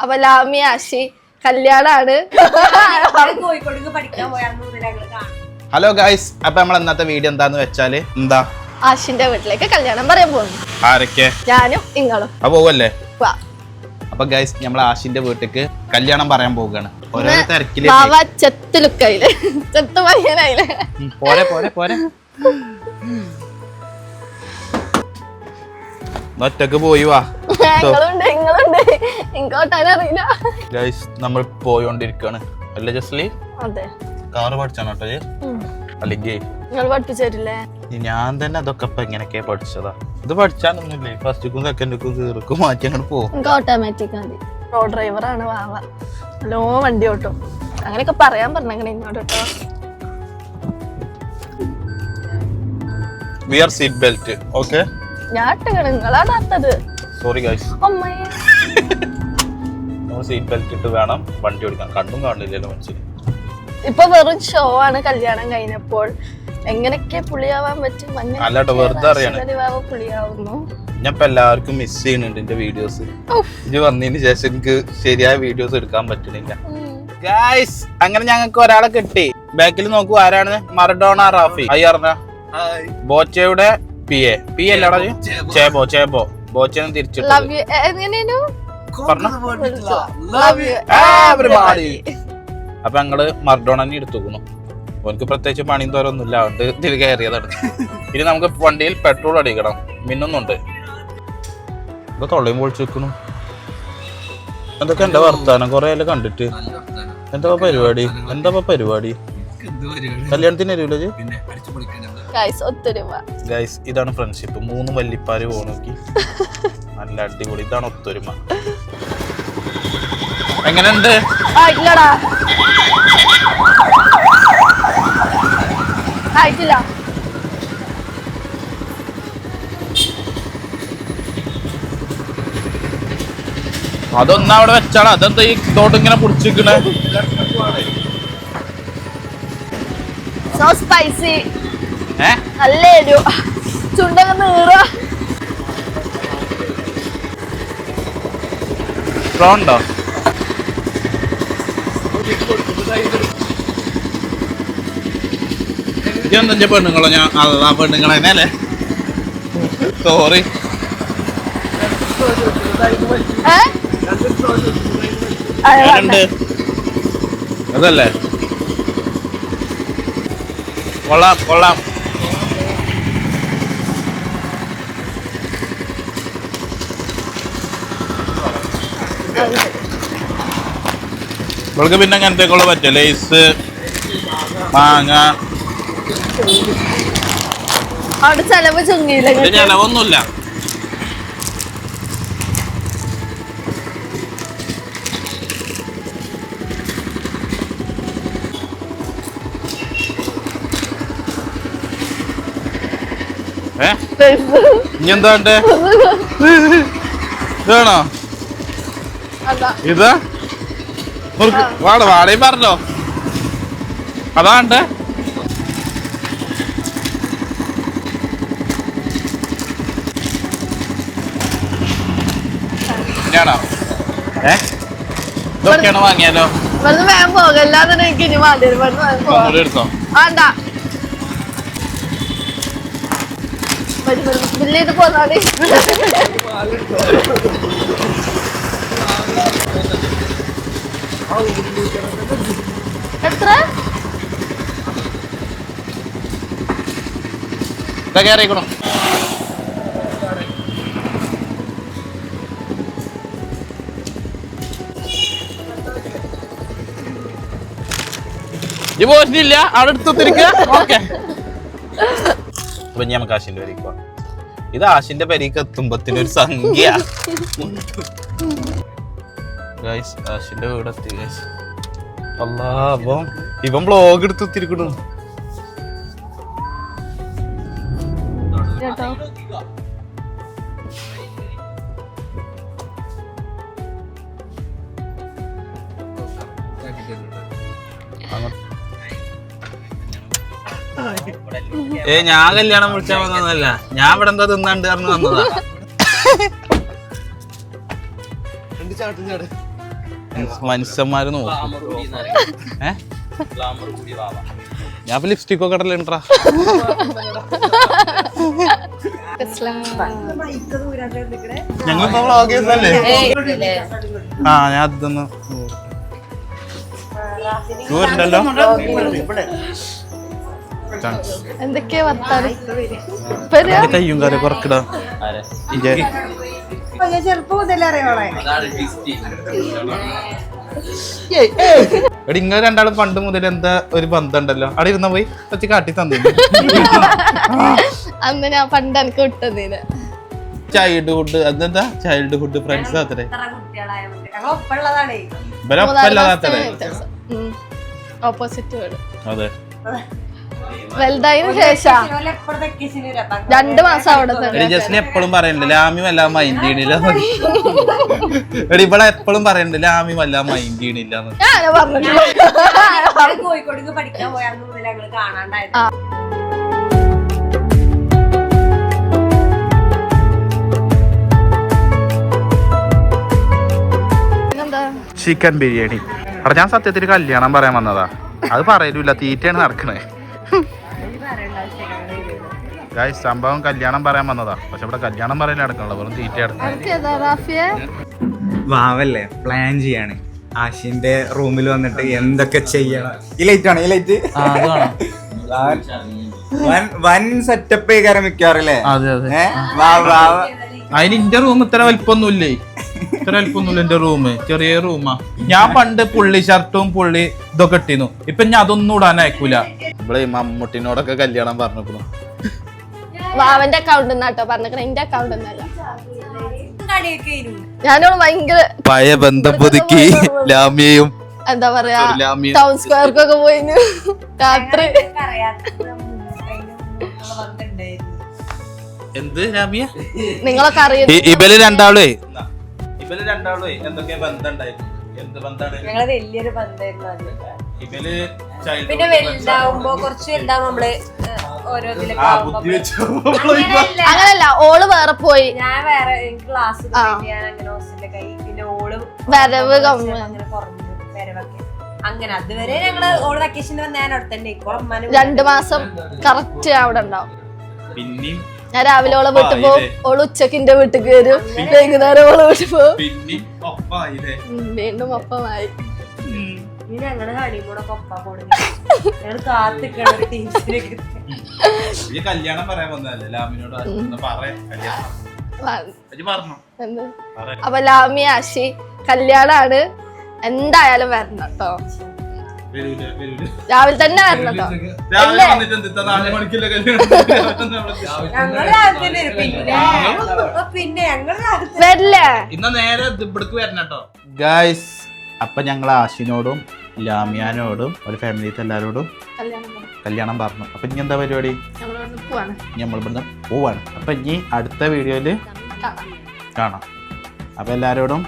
അപ്പൊ ലാമി ആശി കല്യാണാണ്. Hello guys അപ്പൊ നമ്മൾ ഇന്നത്തെ വീഡിയോ എന്താന്ന് വെച്ചാൽ എന്താ? ആശിന്റെ വീട്ടിലേക്ക് കല്യാണം പറയാൻ പോകുന്നു. ആരൊക്കെ? ഞാനും നിങ്ങളും. അപ്പൊ പോവല്ലേ? വാ. അപ്പൊ ഗൈസ് നമ്മൾ ആശിന്റെ വീട്ടിലേക്ക് കല്യാണം പറയാൻ പോവുകയാണ്. ഓരോ തിരക്കിൽ ബാവ ചെത്ത് പയ്യനായില്ലേ പോരെ പോരെ പോരെ. ഒറ്റയ്ക്ക് പോയി വാ. നമ്മൾ പോയോണ്ടിരിക്കാണ്. അല്ലേ ജസ്ലി? അതെ. കാറ് പഠിച്ചാണ് കേട്ടോ. അല്ലെങ്കിൽ നിങ്ങൾ പഠിപ്പിച്ചു ഞാൻ തന്നെ അതൊക്കെ ഇപ്പൊ ഇങ്ങനൊക്കെ പഠിച്ചതാ. ഇത് പഠിച്ചാലൊന്നുമില്ലേ ഫസ്റ്റിക്കും സെക്കൻഡിക്കും കീറക്കും മാറ്റി അങ്ങോട്ട് പോകും ഓട്ടോമാറ്റിക് മതി. റോ ഡ്രൈവറാണ് വാവ. നല്ലോ വണ്ടി ഓട്ടും. അങ്ങനെയൊക്കെ പറയാൻ പറഞ്ഞങ്ങനെ ഇങ്ങോട്ട് കേട്ടോ. We are seat belt okay ഞാൻ ഇട്ടുകണ് നിങ്ങളാ താത്തത് സോറി ഗൈസ് നമ്മൾ സീറ്റ് ബെൽറ്റ് ഇട്ട് വേണം വണ്ടി ഓടിക്കാൻ. കണ്ടും കാണില്ലല്ലോ മനുഷ്യന് ഇപ്പൊ വെറും ഷോ ആണ് കല്യാണം കഴിഞ്ഞപ്പോൾ. എങ്ങനെയൊക്കെ പുളിയാവാൻ പറ്റും? അല്ലാട്ടോ, വെറുതെ അറിയാണ്. പുളിയാവുന്നു. ഞാൻ ഇപ്പൊ എല്ലാവർക്കും മിസ് ചെയ്യുന്നുണ്ട് എന്റെ വീഡിയോസ്. ഇത് വന്നതിന് ശേഷം എനിക്ക് ശരിയായ വീഡിയോസ് എടുക്കാൻ പറ്റുന്നില്ല. ഗൈസ് അങ്ങനെ ഞങ്ങൾക്ക് ഒരാളെ കിട്ടി. ബാക്കിൽ നോക്കൂ ആരാണ്? മറഡോണ റാഫി. അയ്യറിന ബോച്ചയുടെ പി എ പി അല്ലടാ ഇത്? ചേബോ ചേബോ. ബോച്ചനെ തിരിച്ചിട്ടത്. അപ്പൊ ഞങ്ങൾ മർഡോണനെ എടുത്തുക്കുന്നു ഓനക്ക് പ്രത്യേകിച്ച് പണിയും തോരൊന്നുമില്ല. അതുകൊണ്ട് ഇതിൽ കയറിയതാണ്. ഇനി നമുക്ക് വണ്ടിയിൽ പെട്രോൾ അടിക്കണം. മിന്നുന്നുണ്ട്. ഇപ്പൊ തൊള്ളയും പൊളിച്ചു വെക്കണു. എന്തൊക്കെ എന്റെ വർത്താനം? കൊറേ കണ്ടിട്ട്. എന്താ പരിപാടി? എന്താ പരിപാടി? കല്യാണത്തിന് വരൂലേ ഗൈസ് ഇതാണ് ഫ്രണ്ട്ഷിപ്പ് മൂന്ന് വല്ലിപ്പാര് പോണോക്കി നല്ല അടിപൊളി. ഇതാണ് ഒത്തൊരുമ. എങ്ങനെയുണ്ട്? ആ ഇല്ലടാ. ആയിട്ടില്ല. അതൊന്നും അവിടെ വെച്ചാണ് അതെന്താ ഈ തോട്ട് ഇങ്ങനെ സോ സ്പൈസി നല്ല എരു ചുണ്ടൊക്കെ നീറ. ഇതെന്താ പെണ്ണുങ്ങളോ? ഞാൻ അല്ല പെണ്ണുങ്ങളെ തന്നെ അല്ലേ? സോറി അത്. അതല്ലേ? കൊള്ളാം കൊള്ളാം. ഇവൾക്ക് പിന്നെ അങ്ങനത്തേക്കുള്ള പറ്റും ലേസ് മാങ്ങ. അവിടെ ചെലവ് ചുങ്ങിയില്ല ചെലവൊന്നുമില്ല. ഏ? ഇനി വേണ്ടേ ഇതാണോ ഇതാ? വാട വാടയും പറഞ്ഞോ. അതാണ്ട് ഞാണോ ഏ? ഇതൊക്കെയാണ് വാങ്ങിയാലോ? പോകല്ലാതെ എനിക്ക് ഇനി വേണ്ടി വരും ഇവിടുന്ന് വേഗം പോകാം ഒന്നുകൂടി എടുത്തോ വേണ്ട വരും, വരും. ബില്ല് ചെയ്ത് പോന്നാടി എത്ര കയറിക്കണോ ഈ പോസ്റ്റില്ല അവിടെ എടുത്ത് തിരിക്കുക ഓക്കെ. അപ്പൊ ഇനി നമുക്ക് ആശിന്റെ പേരേക്ക് പോവാം. ഇത് ആശിന്റെ പേരേക്ക് എത്തുമ്പത്തിന് ഒരു സംഖ്യ. ഗൈസ് ആശിന്റെ വീട് എത്തി ഗൈസ് അല്ലാ അപ്പം ഇവൻ ബ്ലോഗ് എടുത്ത് തിരിക്കണു കേട്ടോ. ഏ ഞാൻ കല്യാണം വിളിച്ചാൽ വന്നതല്ല. ഞാൻ ഇവിടെ എന്താ തിന്നാണ്ട് പറഞ്ഞു വന്നതാ. മനുഷ്യന്മാര് നോക്കും. ഏ? ഞാൻ ഇപ്പൊ ലിപ്സ്റ്റിക് ഒക്കെ ഇടലുണ്ടാ ഞങ്ങളിപ്പോ വ്ളോഗേഴ്സ് അല്ലേ ആ ഞാൻ അതൊന്ന് ഉണ്ടല്ലോ എന്തൊക്കെയാ വർത്താനം? ഇപ്പൊ ഒരു കയ്യും കാര്യം കുറക്കിടാ ചെറുപ്പം മുതലേ അറിയോളെ എടി ഇങ്ങനെ രണ്ടാളും പണ്ട് മുതൽ എന്താ ഒരു ബന്ധം ഉണ്ടല്ലോ അവിടെ ഇരുന്ന പോയി. കൊച്ചു കാട്ടി തന്നെ. അന്ന് ഞാൻ പണ്ട് എനിക്ക് വിട്ടതിന്. ചൈൽഡ്ഹുഡ് അതെന്താ? ചൈൽഡ്ഹുഡ് ഫ്രണ്ട്സ് അത്രേ. ഞങ്ങൾ ഓപ്പോസിറ്റ് അതെ. വലുതായതിനു ശേഷം? രണ്ട് മാസം അവിടെ ജസ്റ്റിന് എപ്പോഴും പറയണ്ട് ലാമി എല്ലാം മൈൻഡ് ചെയ്യണില്ല. എടി ഇവിടെ എപ്പോഴും പറയണ്ട് ലാമി എല്ലാം മൈൻഡ് ചെയ്യണില്ല കോഴിക്കോട് പഠിക്കാൻ പോയ മുതൽ ഞങ്ങൾ കാണാണ്ടായിരുന്നു. ചിക്കൻ ബിരിയാണി. അവിടെ ഞാൻ സത്യത്തിൽ കല്യാണം പറയാൻ വന്നതാ. അത് പറയലില്ല തീറ്റയാണ് നടക്കണേ. ഗായ് സംഭവം കല്യാണം പറയാൻ വന്നതാ. പക്ഷെ ഇവിടെ കല്യാണം പറയാൻ അടക്കണല്ലോ വെറും തീറ്റ വാവല്ലേ പ്ലാൻ ചെയ്യാണ്. ആശിന്റെ റൂമിൽ വന്നിട്ട് എന്തൊക്കെ ചെയ്യണം? ഈ ലൈറ്റ് ആണ് ഈ ലൈറ്റ് വൻ വൻ സെറ്റപ്പ് കാരം മിക്കാറില്ലേ അതെ അതെ. ഏ? വാ വാവ അതിന് എന്റെ റൂം ഇത്ര വലിപ്പൊന്നുമില്ലേ? ഇത്ര വലിപ്പൊന്നുമില്ല എന്റെ റൂം ചെറിയ റൂമാ ഞാൻ പണ്ട് പുള്ളി ഷർട്ടും പുള്ളി ഇതൊക്കെ ഇട്ടിരുന്നു. ഇപ്പൊ ഞാൻ അതൊന്നും ഇടാൻ അയക്കൂല. ഇവിടെ മമ്മൂട്ടിനോടൊക്കെ കല്യാണം പറഞ്ഞിരിക്കുന്നു. വാവന്റെ അക്കൗണ്ട് എന്നാട്ടോ പറഞ്ഞേക്കണേ. എന്റെ അക്കൗണ്ട് ഇരുന്നു ഞാനോട് ഭയങ്കര പഴയ ബന്ധം പുതുക്കി ലാമിയയും എന്താ പറയാ ടൗൺ സ്ക്വയർക്കൊക്കെ പോയി രാത്രി. എന്ത് ലാമിയ? നിങ്ങളൊക്കെ അറിയാം ഇവർ രണ്ടാളേ ഇവർ രണ്ടാളേ എന്തൊക്കെ ബന്ധം ഉണ്ടായിരുന്നു എന്ത് ബന്ധാണ്? ഞങ്ങൾ വലിയൊരു ബന്ധമായിരുന്നു ഇവർ പിന്നെ വലുതാവുമ്പോ കുറച്ച് വലുതാവുമ്പോ നമ്മൾ ഓരോ ഇതിലൊക്കെ ആ ആവുമ്പോ ബുദ്ധി വെച്ചു അങ്ങനെയല്ല. അങ്ങനല്ല ഓൾ വേറെ പോയി. ഞാൻ വേറെ എനിക്ക് ക്ലാസ് ആ. ഞാൻ അങ്ങനെ ഹോസ്റ്റലിലൊക്കെ ആയി. പിന്നെ ഓൾ വരവ് കമ്മി അങ്ങനെ കുറഞ്ഞു വരവൊക്കെ. അങ്ങനെ അതുവരെ ഞങ്ങൾ ഓൾ വെക്കേഷൻ വന്ന ഞാൻ അവിടെ തന്നെ രണ്ടു മാസം കറക്റ്റ് അവിടെ ഉണ്ടാവും. പിന്നെയും ഞാൻ രാവിലെ ഓളെ വീട്ടിൽ പോകും. ഓൾ ഉച്ചയ്ക്ക് എന്റെ വീട്ടിൽ വരും വൈകുന്നേരം ഓളെ വീട്ടിൽ പോകും. പിന്നെയും ഒപ്പായില്ലേ ഉം, വീണ്ടും ഒപ്പമായി. ഇനി ഞങ്ങൾ ഹണിമൂണൊക്കെ ഒപ്പാ പോണു ഞങ്ങൾ കാത്തിക്കണ ടീച്ചറെ ഈ കല്യാണം പറയാൻ വന്നതല്ലേ? ലാമിനോട് ഒന്ന് പറയാം പറഞ്ഞോ. എന്ത്? അപ്പൊ ലാമി ആശി കല്യാണാണ് എന്തായാലും വരണം കേട്ടോ രാവിലെ തന്നെ വരണം. കേട്ടോ വരില്ലേ? ഇന്ന് നേരെ ഇവിടേക്ക് വരണം കേട്ടോ ഗായ്സ് അപ്പൊ ഞങ്ങൾ ആശിനോടും ലാമിയാനോടും ഒരു ഫാമിലിത്തെ എല്ലാവരോടും കല്യാണം പറഞ്ഞു. അപ്പൊ ഇനി എന്താ പരിപാടി? നമ്മൾ ഇവിടുന്ന് പോവാണ്. അപ്പൊ ഇനി അടുത്ത വീഡിയോയിൽ കാണാം. അപ്പൊ എല്ലാവരോടും.